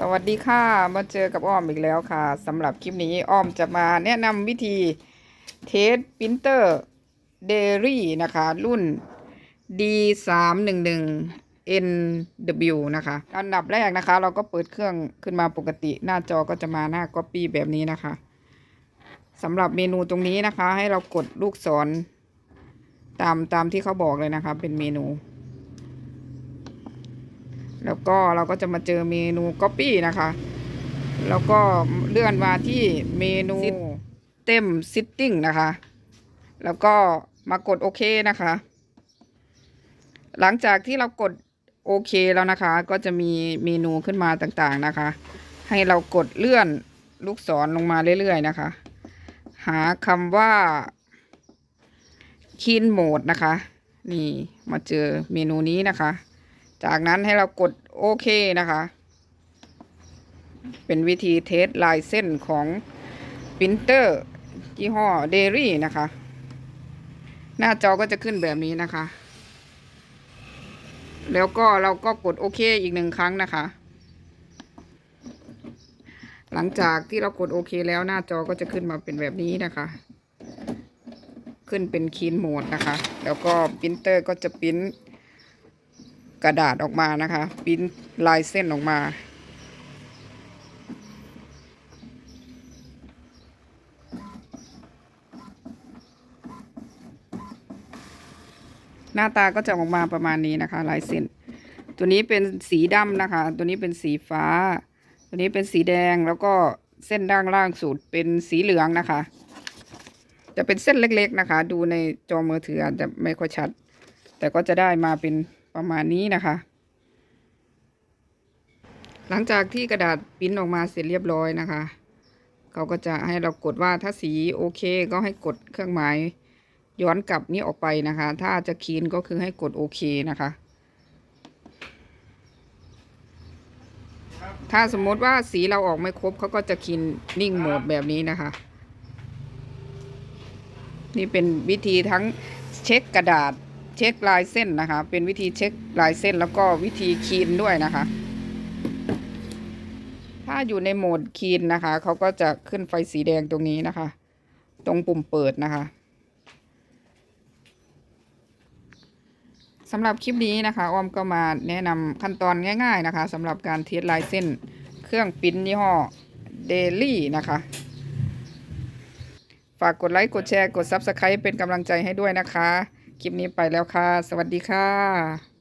สวัสดีค่ะ มาเจอกับอ้อมอีกแล้วค่ะสำหรับคลิปนี้อ้อมจะมาแนะนำวิธีเทสพิมพ์เตอร์เดรี่นะคะ รุ่น D 3 1 1 NW นะคะอันดับแรกนะคะ เราก็เปิดเครื่องขึ้นมาปกติ หน้าจอก็จะมาหน้า Copy แบบนี้นะคะสำหรับเมนูตรงนี้นะคะ ให้เรากดลูกศรตามตามที่เขาบอกเลยนะคะ เป็นเมนู แล้วก็เราก็จะมาเจอเมนู Copy นะคะ แล้วก็เลื่อนมาที่เมนูเต็ม Sitting นะคะ แล้วก็มากดโอเคนะคะ หลังจากที่เรากดโอเคแล้วนะคะ ก็จะมีเมนูขึ้นมาต่างๆนะคะ ให้เรากดเลื่อนลูกศรลงมาเรื่อยๆนะคะ หาคำว่าคีนโหมดนะคะ นี่มาเจอเมนูนี้นะคะ จากนั้นให้เรากดโอเคนะคะ เป็นวิธีเทสลายเส้นของปรินเตอร์ยี่ห้อเดรี่นะคะ หน้าจอก็จะขึ้นแบบนี้นะคะ แล้วก็เราก็กดโอเคอีกหนึ่งครั้งนะคะ หลังจากที่เรากดโอเคแล้วหน้าจอก็จะขึ้นมาเป็นแบบนี้นะคะ ขึ้นเป็นคีนโหมดนะคะ แล้วก็ปรินเตอร์ก็จะปริ้น กระดาษออกมานะคะปิ้นลายเส้นออกมาหน้าตาก็จะออกมาประมาณนี้นะคะลายเส้น ตัวนี้เป็นสีดำนะคะ ตัวนี้เป็นสีฟ้า ตัวนี้เป็นสีแดงแล้วก็เส้นด้านล่างสุดเป็นสีเหลืองนะคะ จะเป็นเส้นเล็กๆนะคะ ดูในจอมือถืออาจจะไม่ค่อยชัด แต่ก็จะได้มาเป็น ประมาณนี้นะคะ หลังจากที่กระดาษปิ้นออกมาเสร็จเรียบร้อยนะคะ เขาก็จะให้เรากดว่าถ้าสีโอเคก็ให้กดเครื่องหมายย้อนกลับนี้ออกไปนะคะ ถ้าจะคีนก็คือให้กดโอเคนะคะ ถ้าสมมติว่าสีเราออกไม่ครบเขาก็จะคีนนิ่งโหมดแบบนี้นะคะ นี่เป็นวิธีทั้งเช็คกระดาษ เช็คลายเส้นนะคะ เป็นวิธีเช็คลายเส้นแล้วก็วิธีคีนด้วยนะคะ ถ้าอยู่ในโหมดคีนนะคะเขาก็จะขึ้นไฟสีแดงตรงนี้นะคะ ตรงปุ่มเปิดนะคะสำหรับคลิปนี้นะคะอ้อมก็มาแนะนำขั้นตอนง่ายๆนะคะสำหรับการเทสลายเส้นเครื่องปิ้นยี่ห้อเดลี่นะคะ ฝากกดไลค์ กดแชร์ กด Subscribe เป็นกำลังใจให้ด้วยนะคะ คลิปนี้ไปแล้วค่ะ สวัสดีค่ะ